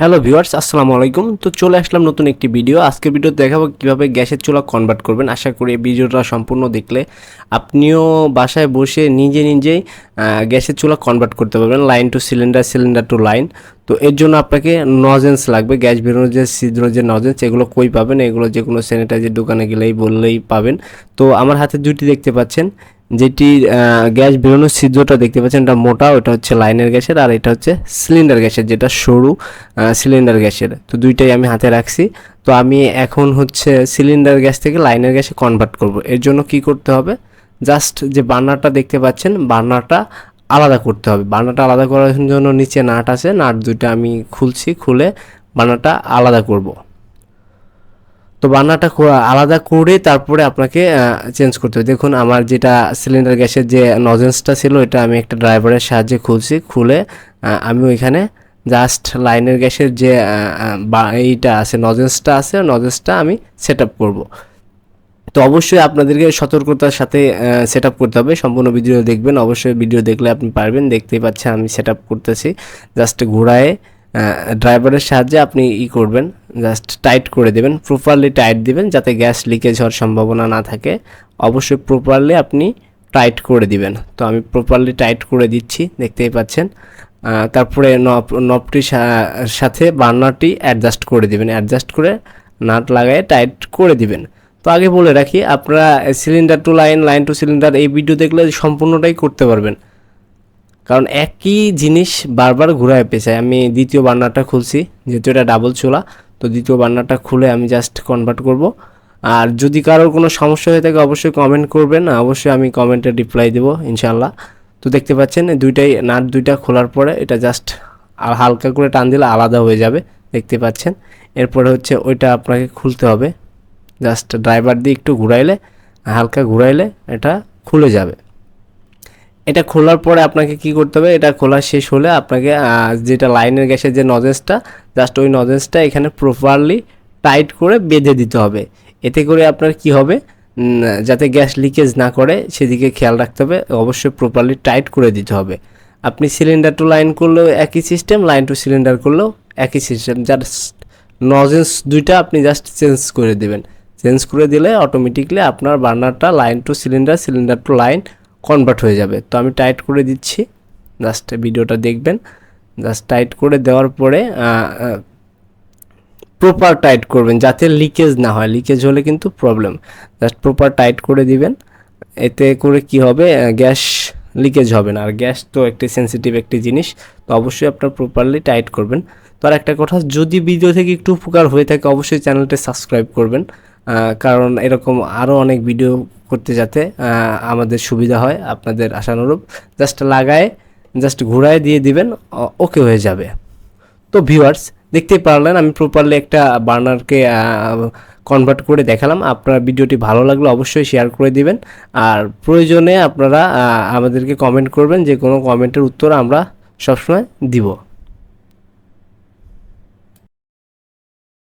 Hello viewers আসসালামু আলাইকুম। তো চলে আসলাম নতুন একটি ভিডিও আজকের ভিডিও দেখাবো কীভাবে গ্যাসের চুলা কনভার্ট করবেন। আশা করি এই ভিডিওটা সম্পূর্ণ দেখলে আপনিও বাসায় বসে নিজে নিজেই গ্যাসের চুলা কনভার্ট করতে পারবেন। Line to cylinder cylinder to line তো এর জন্য আপনাকে নজেন্স লাগবে। গ্যাস বেরোনোর যে ছিদ্র যে নজেন্স এগুলো কই পাবেন? এগুলো যে কোনো স্যানিটাইজার দোকানে গেলেই বললেই পাবেন। তো আমার হাতে দুইটি দেখতে পাচ্ছেন। যেটি গ্যাস বেরোনোর ছিদ্রটা দেখতে পাচ্ছেন, এটা মোটা, ওটা হচ্ছে লাইনের গ্যাসের, আর এটা হচ্ছে সিলিন্ডার গ্যাসের, যেটা সরু সিলিন্ডার গ্যাসের। তো দুইটাই আমি হাতে রাখছি। তো আমি এখন হচ্ছে সিলিন্ডার গ্যাস থেকে লাইনের গ্যাসে কনভার্ট করব। এর জন্য কি করতে হবে? জাস্ট যে বার্নারটা দেখতে পাচ্ছেন, বার্নারটা আলাদা করতে হবে। বার্নারটা আলাদা করার জন্য নিচে নাট আছে, নাট দুইটা আমি খুলছি, খুলে বার্নারটা আলাদা করব। তো বান্নাটা আলাদা করে তারপরে আপনাকে চেঞ্জ করতে হবে। দেখুন, আমার যেটা সিলিন্ডার গ্যাসের যে নজেন্সটা ছিল এটা আমি একটা ড্রাইভারের সাহায্যে খুলছি। খুলে আমি ওইখানে জাস্ট লাইনের গ্যাসের যে এইটা আছে নজেন্সটা আছে নজেন্সটা আমি সেট আপ করব। তো অবশ্যই আপনাদেরকে সতর্কতার সাথে সেট করতে হবে। সম্পূর্ণ ভিডিও দেখবেন। অবশ্যই ভিডিও দেখলে আপনি পারবেন। দেখতেই পাচ্ছেন আমি সেট করতেছি। জাস্ট ঘোরায় ড্রাইভারের সাহায্যে আপনি ই করবেন জাস্ট টাইট করে দেবেন প্রপারলি টাইট দিবেন যাতে গ্যাস লিকেজ হওয়ার সম্ভাবনা না থাকে। অবশ্যই প্রপারলি আপনি টাইট করে দিবেন। তো আমি প্রপারলি টাইট করে দিচ্ছি, দেখতেই পাচ্ছেন। তারপরে নব নবটির সাথে বার্নারটি অ্যাডজাস্ট করে দিবেন। অ্যাডজাস্ট করে নাট লাগায় টাইট করে দিবেন। তো আগে বলে রাখি, আপনারা cylinder to line line to cylinder এই ভিডিও দেখলে সম্পূর্ণটাই করতে পারবেন। কারণ একই জিনিস বারবার ঘুরায় পেছায়। আমি দ্বিতীয় বার্নারটা খুলছি, যেহেতু এটা ডাবল চুলা, তো দ্বিতীয় বার্নারটা খুলে আমি জাস্ট কনভার্ট করব। আর যদি কারোর কোনো সমস্যা হয়ে থাকে, অবশ্যই কমেন্ট করবেন। অবশ্যই আমি কমেন্টে রিপ্লাই দেবো ইনশাল্লাহ তো দেখতে পাচ্ছেন, দুইটাই, নাট দুইটা খোলার পরে এটা জাস্ট আর হালকা করে টান দিলে আলাদা হয়ে যাবে, দেখতে পাচ্ছেন। এরপরে হচ্ছে ওইটা আপনাকে খুলতে হবে। জাস্ট ড্রাইভার দিয়ে একটু ঘুরাইলে, হালকা ঘুরাইলে এটা খুলে যাবে। এটা খোলার পরে আপনাকে কি করতে হবে? এটা খোলা শেষ হলে আপনাকে যেটা লাইনের গ্যাসের যে নজেন্সটা জাস্ট ওই নজেন্সটা এখানে প্রপারলি টাইট করে বেঁধে দিতে হবে। এতে করে আপনার কি হবে? যাতে গ্যাস লিকেজ না করে, সেদিকে খেয়াল রাখতে হবে। অবশ্যই প্রপারলি টাইট করে দিতে হবে। আপনি সিলিন্ডার টু লাইন করলেও একই সিস্টেম লাইন টু সিলিন্ডার করলেও একই সিস্টেম জাস্ট নজেন্স দুইটা আপনি জাস্ট চেঞ্জ করে দেবেন। চেঞ্জ করে দিলে অটোমেটিকলি আপনার বার্নারটা line to cylinder cylinder to line convert হয়ে যাবে। তো আমি টাইট করে দিচ্ছি। জাস্ট ভিডিওটা দেখবেন। জাস্ট টাইট করে দেওয়ার পরে প্রপার টাইট করবেন যাতে লিকেজ না হয়। লিকেজ হলে কিন্তু প্রবলেম জাস্ট প্রপার টাইট করে দিবেন। এতে করে কি হবে? গ্যাস লিকেজ হবে না। আর গ্যাস তো একটি সেন্সিটিভ একটি জিনিস। তো অবশ্যই আপনার প্রপারলি টাইট করবেন। তো আর একটা কথা, যদি ভিডিও থেকে একটু উপকার হয়ে থাকে, অবশ্যই চ্যানেলটা সাবস্ক্রাইব করবেন। কারণ এরকম আরও অনেক ভিডিও করতে যাতে আমাদের সুবিধা হয় আপনাদের আশানুরূপ। জাস্ট লাগায় জাস্ট ঘুরায় দিয়ে দিবেন ওকে হয়ে যাবে। তো ভিউয়ার্স দেখতেই পারলেন, আমি প্রপারলি একটা বার্নারকে কনভার্ট করে দেখালাম। আপনার ভিডিওটি ভালো লাগলে অবশ্যই শেয়ার করে দিবেন। আর প্রয়োজনে আপনারা আমাদেরকে কমেন্ট করবেন যে কোনো কমেন্টের উত্তর আমরা সবসময় দিব।